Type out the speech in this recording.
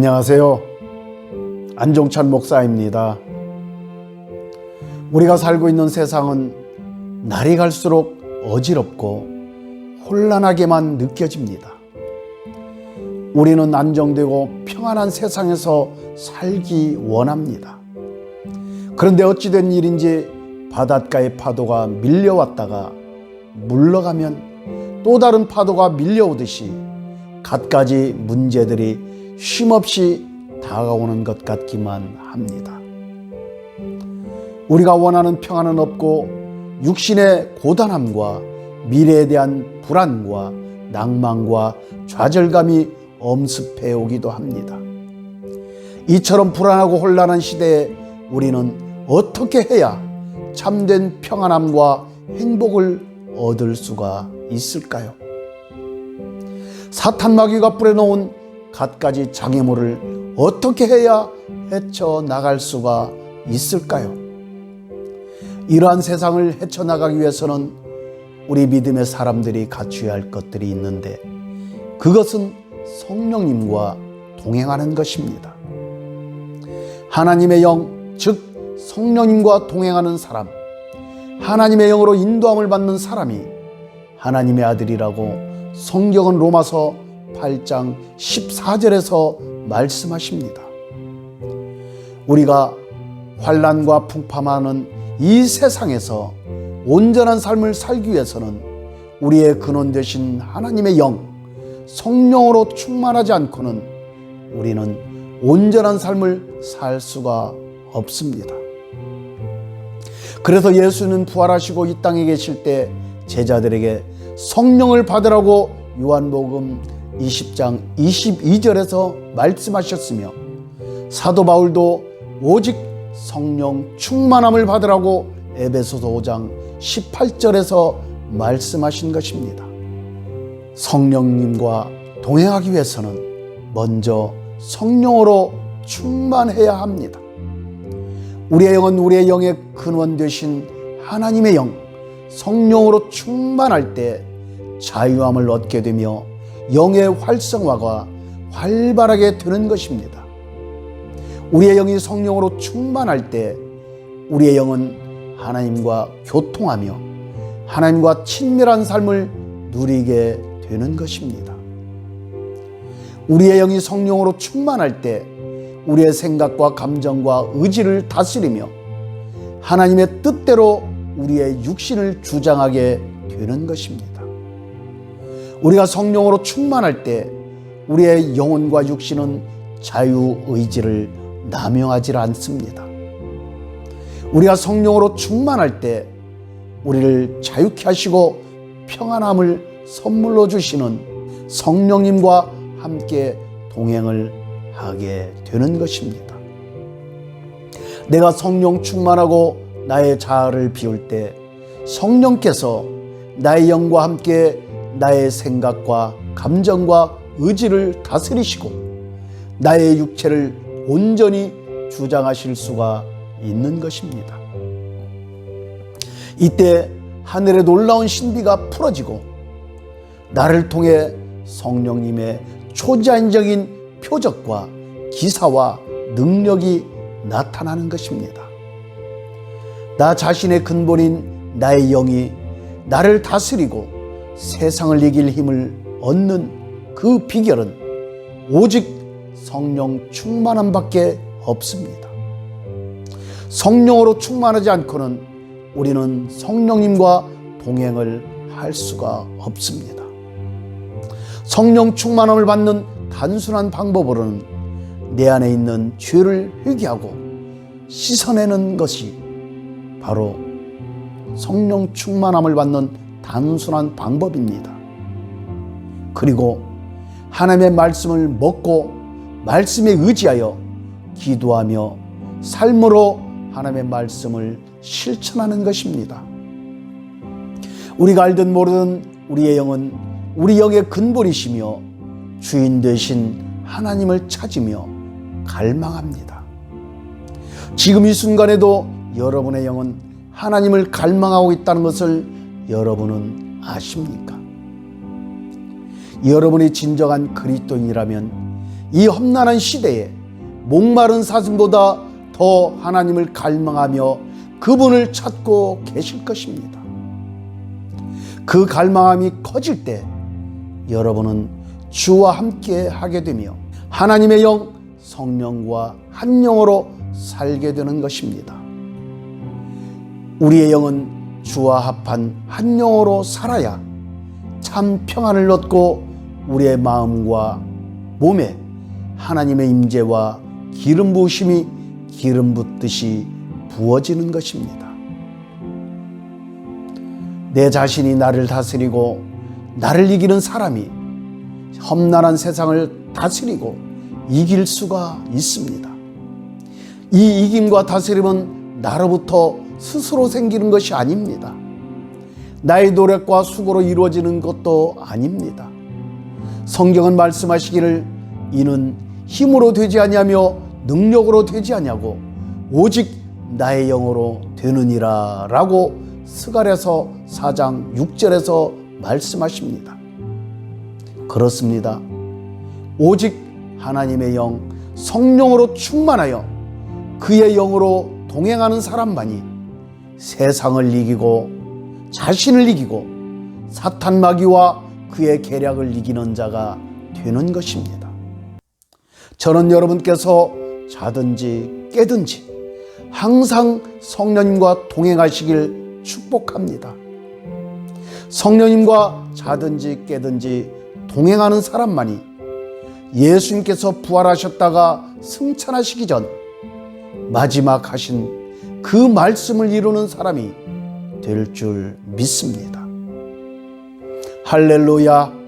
안녕하세요. 안종찬 목사입니다. 우리가 살고 있는 세상은 날이 갈수록 어지럽고 혼란하게만 느껴집니다. 우리는 안정되고 평안한 세상에서 살기 원합니다. 그런데 어찌된 일인지 바닷가의 파도가 밀려왔다가 물러가면 또 다른 파도가 밀려오듯이 갖가지 문제들이 쉼없이 다가오는 것 같기만 합니다. 우리가 원하는 평안은 없고 육신의 고단함과 미래에 대한 불안과 낭만과 좌절감이 엄습해 오기도 합니다. 이처럼 불안하고 혼란한 시대에 우리는 어떻게 해야 참된 평안함과 행복을 얻을 수가 있을까요? 사탄 마귀가 뿌려놓은 갖가지 장애물을 어떻게 해야 헤쳐 나갈 수가 있을까요? 이러한 세상을 헤쳐 나가기 위해서는 우리 믿음의 사람들이 갖춰야 할 것들이 있는데 그것은 성령님과 동행하는 것입니다. 하나님의 영, 즉 성령님과 동행하는 사람, 하나님의 영으로 인도함을 받는 사람이 하나님의 아들이라고 성경은 로마서 8장 14절에서 말씀하십니다. 우리가 환란과 풍파많은 이 세상에서 온전한 삶을 살기 위해서는 우리의 근원 되신 하나님의 영, 성령으로 충만하지 않고는 우리는 온전한 삶을 살 수가 없습니다. 그래서 예수는 부활하시고 이 땅에 계실 때 제자들에게 성령을 받으라고 요한복음 20장 22절에서 말씀하셨으며 사도 바울도 오직 성령 충만함을 받으라고 에베소서 5장 18절에서 말씀하신 것입니다. 성령님과 동행하기 위해서는 먼저 성령으로 충만해야 합니다. 우리의 영은 우리의 영의 근원 되신 하나님의 영, 성령으로 충만할 때 자유함을 얻게 되며 영의 활성화가 활발하게 되는 것입니다. 우리의 영이 성령으로 충만할 때 우리의 영은 하나님과 교통하며 하나님과 친밀한 삶을 누리게 되는 것입니다. 우리의 영이 성령으로 충만할 때 우리의 생각과 감정과 의지를 다스리며 하나님의 뜻대로 우리의 육신을 주장하게 되는 것입니다. 우리가 성령으로 충만할 때 우리의 영혼과 육신은 자유 의지를 남용하지 않습니다. 우리가 성령으로 충만할 때 우리를 자유케 하시고 평안함을 선물로 주시는 성령님과 함께 동행을 하게 되는 것입니다. 내가 성령 충만하고 나의 자아를 비울 때 성령께서 나의 영과 함께 나의 생각과 감정과 의지를 다스리시고 나의 육체를 온전히 주장하실 수가 있는 것입니다. 이때 하늘의 놀라운 신비가 풀어지고 나를 통해 성령님의 초자연적인 표적과 기사와 능력이 나타나는 것입니다. 나 자신의 근본인 나의 영이 나를 다스리고 세상을 이길 힘을 얻는 그 비결은 오직 성령 충만함 밖에 없습니다. 성령으로 충만하지 않고는 우리는 성령님과 동행을 할 수가 없습니다. 성령 충만함을 받는 단순한 방법으로는 내 안에 있는 죄를 회개하고 씻어내는 것이 바로 성령 충만함을 받는 단순한 방법입니다. 그리고 하나님의 말씀을 먹고 말씀에 의지하여 기도하며 삶으로 하나님의 말씀을 실천하는 것입니다. 우리가 알든 모르든 우리의 영은 우리 영의 근본이시며 주인 되신 하나님을 찾으며 갈망합니다. 지금 이 순간에도 여러분의 영은 하나님을 갈망하고 있다는 것을 여러분은 아십니까? 여러분이 진정한 그리스도인이라면 이 험난한 시대에 목마른 사슴보다 더 하나님을 갈망하며 그분을 찾고 계실 것입니다. 그 갈망함이 커질 때 여러분은 주와 함께 하게 되며 하나님의 영 성령과 한 영으로 살게 되는 것입니다. 우리의 영은 주와 합한 한 영으로 살아야 참 평안을 얻고 우리의 마음과 몸에 하나님의 임재와 기름 부으심이 기름 붓듯이 부어지는 것입니다. 내 자신이 나를 다스리고 나를 이기는 사람이 험난한 세상을 다스리고 이길 수가 있습니다. 이 이김과 다스림은 나로부터 스스로 생기는 것이 아닙니다. 나의 노력과 수고로 이루어지는 것도 아닙니다. 성경은 말씀하시기를 이는 힘으로 되지 아니하며 능력으로 되지 아니하고 오직 나의 영으로 되느니라라고 스가랴서 4장 6절에서 말씀하십니다. 그렇습니다. 오직 하나님의 영 성령으로 충만하여 그의 영으로 동행하는 사람만이 세상을 이기고 자신을 이기고 사탄 마귀와 그의 계략을 이기는 자가 되는 것입니다. 저는 여러분께서 자든지 깨든지 항상 성령님과 동행하시길 축복합니다. 성령님과 자든지 깨든지 동행하는 사람만이 예수님께서 부활하셨다가 승천하시기 전 마지막 하신 그 말씀을 이루는 사람이 될 줄 믿습니다. 할렐루야.